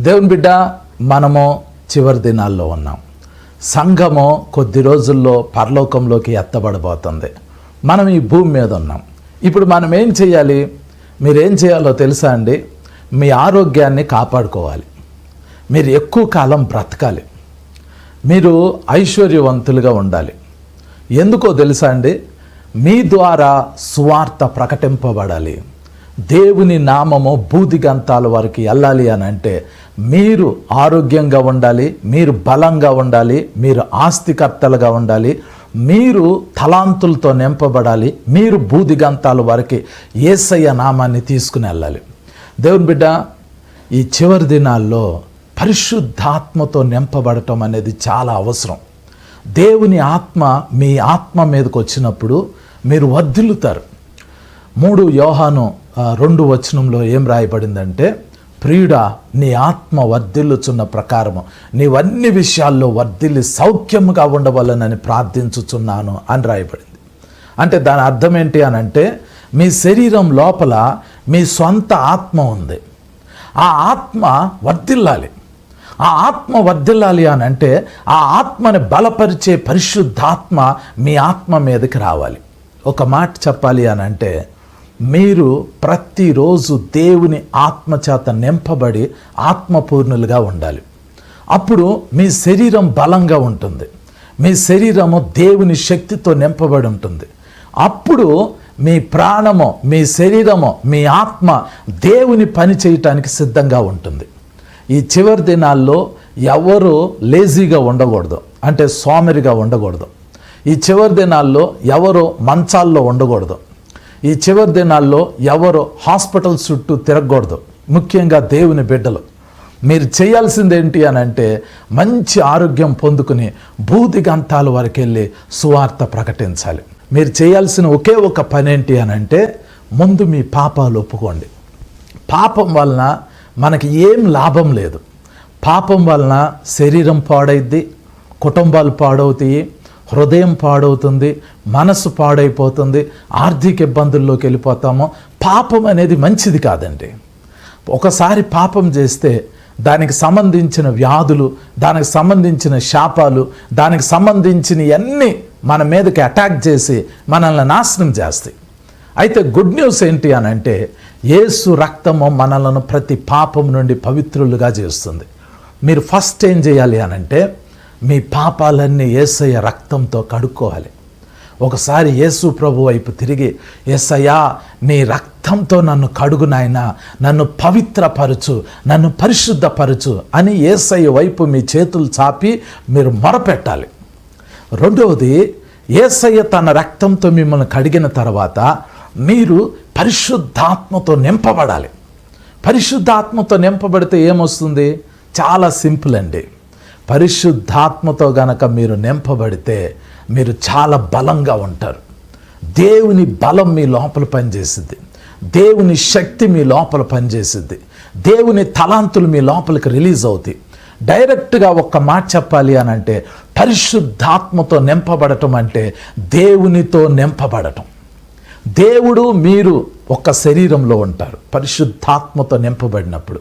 దేవుని బిడ్డ మనము చివరి దినాల్లో ఉన్నాం. సంఘము కొద్ది రోజుల్లో పరలోకంలోకి ఎత్తబడబోతుంది. మనం ఈ భూమి మీద ఉన్నాం. ఇప్పుడు మనం ఏం చేయాలి? మీరేం చేయాలో తెలుసా అండి? మీ ఆరోగ్యాన్ని కాపాడుకోవాలి. మీరు ఎక్కువ కాలం బ్రతకాలి. మీరు ఐశ్వర్యవంతులుగా ఉండాలి. ఎందుకో తెలుసా అండి? మీ ద్వారా సువార్త ప్రకటింపబడాలి. దేవుని నామము బూదిగంతాల వారికి వెళ్ళాలి అని అంటే మీరు ఆరోగ్యంగా ఉండాలి మీరు బలంగా ఉండాలి మీరు ఆస్తికర్తలుగా ఉండాలి మీరు తలాంతులతో నింపబడాలి మీరు బూదిగంతాల వారికి ఏసయ్య నామాన్ని తీసుకుని వెళ్ళాలి దేవుని బిడ్డ ఈ చివరి దినాల్లో పరిశుద్ధాత్మతో నింపబడటం అనేది చాలా అవసరం. దేవుని ఆత్మ మీ ఆత్మ మీదకి వచ్చినప్పుడు మీరు వర్ధిల్లుతారు మూడు యోహాను రెండు వచనంలో ఏం రాయబడిందంటే ప్రియుడా నీ ఆత్మ వర్ధిల్లుచున్న ప్రకారము. నీవన్ని విషయాల్లో వర్ధిల్లి సౌఖ్యముగా ఉండవలనని ప్రార్థించుచున్నాను అని రాయబడింది. అంటే దాని అర్థం ఏంటి అని అంటే మీ శరీరం లోపల మీ సొంత ఆత్మ ఉంది. ఆ ఆత్మ వర్ధిల్లాలి. ఆ ఆత్మ వర్ధిల్లాలి అని అంటే ఆ ఆత్మని బలపరిచే పరిశుద్ధాత్మ మీ ఆత్మ మీదకి రావాలి. ఒక మాట చెప్పాలి అని అంటే మీరు ప్రతిరోజు దేవుని ఆత్మ చేత నింపబడి ఆత్మపూర్ణులుగా ఉండాలి. అప్పుడు మీ శరీరం బలంగా ఉంటుంది. మీ శరీరము దేవుని శక్తితో నింపబడి ఉంటుంది. అప్పుడు మీ ప్రాణము మీ శరీరము మీ ఆత్మ దేవుని పని చేయటానికి సిద్ధంగా ఉంటుంది. ఈ చివరి దినాల్లో ఎవరు లేజీగా ఉండకూడదు. అంటే సోమరిగా ఉండకూడదు. ఈ చివరి దినాల్లో ఎవరు మంచాల్లో ఉండకూడదు. ఈ చివరి దినాల్లో ఎవరు హాస్పిటల్ చుట్టూ తిరగకూడదు. ముఖ్యంగా దేవుని బిడ్డలు. మీరు చేయాల్సింది ఏంటి అని అంటే మంచి ఆరోగ్యం పొందుకుని భూతిగంతాల వరకు వెళ్ళి సువార్త ప్రకటించాలి. మీరు చేయాల్సిన ఒకే ఒక పని ఏంటి అని అంటే ముందు మీ పాపాలు ఒప్పుకోండి. పాపం వలన మనకి ఏం లాభం లేదు. పాపం వలన శరీరం పాడైద్ది కుటుంబాలు పాడవుతాయి హృదయం పాడవుతుంది మనసు పాడైపోతుంది ఆర్థిక ఇబ్బందుల్లోకి వెళ్ళిపోతాము. పాపం అనేది మంచిది కాదండి. ఒకసారి పాపం చేస్తే దానికి సంబంధించిన వ్యాధులు దానికి సంబంధించిన శాపాలు దానికి సంబంధించిన అన్నీ మన మీదకి అటాక్ చేసి మనల్ని నాశనం చేస్తాయి. అయితే గుడ్ న్యూస్ ఏంటి అని అంటే ఏసు రక్తము మనలను ప్రతి పాపం నుండి పవిత్రులుగా చేస్తుంది. మీరు ఫస్ట్ ఏం చేయాలి అని అంటే మీ పాపాలన్నీ ఏసయ్య రక్తంతో కడుక్కోవాలి. ఒకసారి యేసు ప్రభు వైపు తిరిగి ఏసయ్యా నీ రక్తంతో నన్ను కడుగు నాయన నన్ను పవిత్రపరచు నన్ను పరిశుద్ధపరచు అని ఏసయ్య వైపు మీ చేతులు చాపి మీరు మొరపెట్టాలి. రెండవది ఏసయ్య తన రక్తంతో మిమ్మల్ని కడిగిన తర్వాత మీరు పరిశుద్ధాత్మతో నింపబడాలి. పరిశుద్ధాత్మతో నింపబడితే ఏమొస్తుంది? చాలా సింపుల్ అండి. పరిశుద్ధాత్మతో గనక మీరు నింపబడితే మీరు చాలా బలంగా ఉంటారు. దేవుని బలం మీ లోపల పనిచేసింది దేవుని శక్తి మీ లోపల పనిచేసింది దేవుని తలాంతులు మీ లోపలికి రిలీజ్ అవుతాయి. డైరెక్ట్గా ఒక్క మాట చెప్పాలి అని అంటే పరిశుద్ధాత్మతో నింపబడటం అంటే దేవునితో నింపబడటం. దేవుడు మీరు ఒక్క శరీరంలో ఉంటారు పరిశుద్ధాత్మతో నింపబడినప్పుడు.